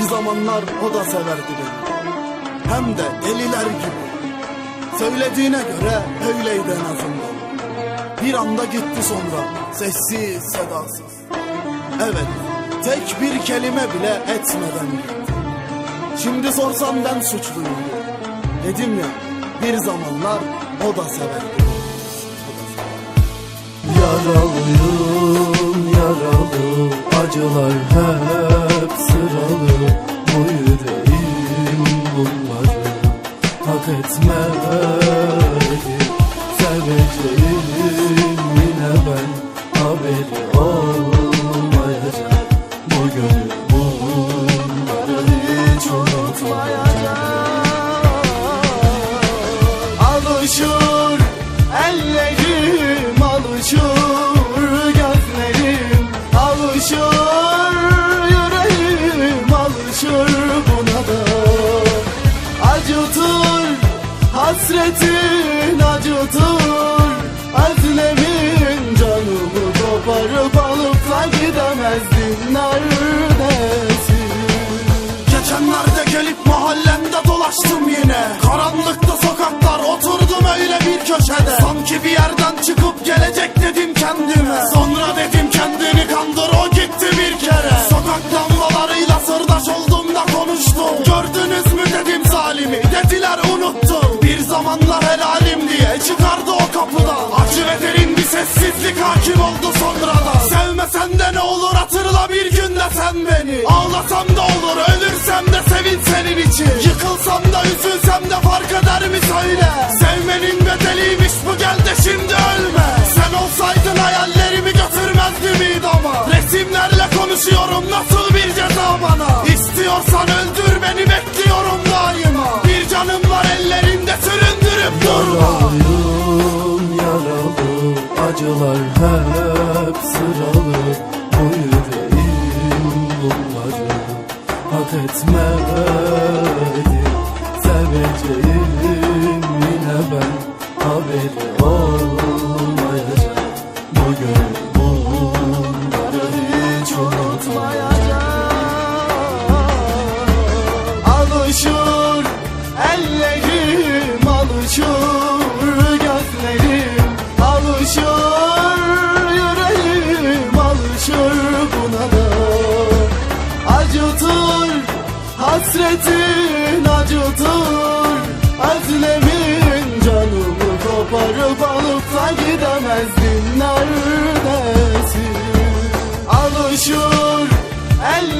zamanlar o da severdi beni. Hem de deliler gibi. Söylediğine göre öyleydi en azından. Bir anda gitti sonra sessiz sedasız. Evet tek bir kelime bile etmeden gitti. Şimdi sorsam ben suçluyum. Dedim ya bir zamanlar o da severdi. Yaralıyım yaralı Acılar hep hasretin acıtır. Özlemin canımı koparıp alıp da gidemezdim neredesin? Geçenlerde gelip mahallemde dolaştım yine. Karanlıkta sokaklar oturdum öyle bir köşede. Sanki bir yerden çıkıp gelecek dedim kendime. Sonra dedim kendini kandır o gitti bir kere. Sokak lambalarıyla sırdaş oldum da konuştum. Gördünüz mü dedim zalimi? Dediler unuttum zamanlar helalim diye çıkardı o kapıdan. Acı ve derin bir sessizlik hakim oldu sonradan. Sevmesen de ne olur hatırla bir gün de sen beni. Ağlasam da olur ölürsem de sevin senin için. Yıkılsam da üzülsem de fark eder mi söyle? Sevmenin bedeliymiş bu gel de şimdi ölme Acılar hep sıralı Bu yüreğim bunları Hak etmedi. Seveceğim yine ben Haberi olmayacak. Bu gönül bunları hiç unutmayacak Alışır ellerim alışır hasretin acıtır özlemin canımı koparıp alıp da gidemezdim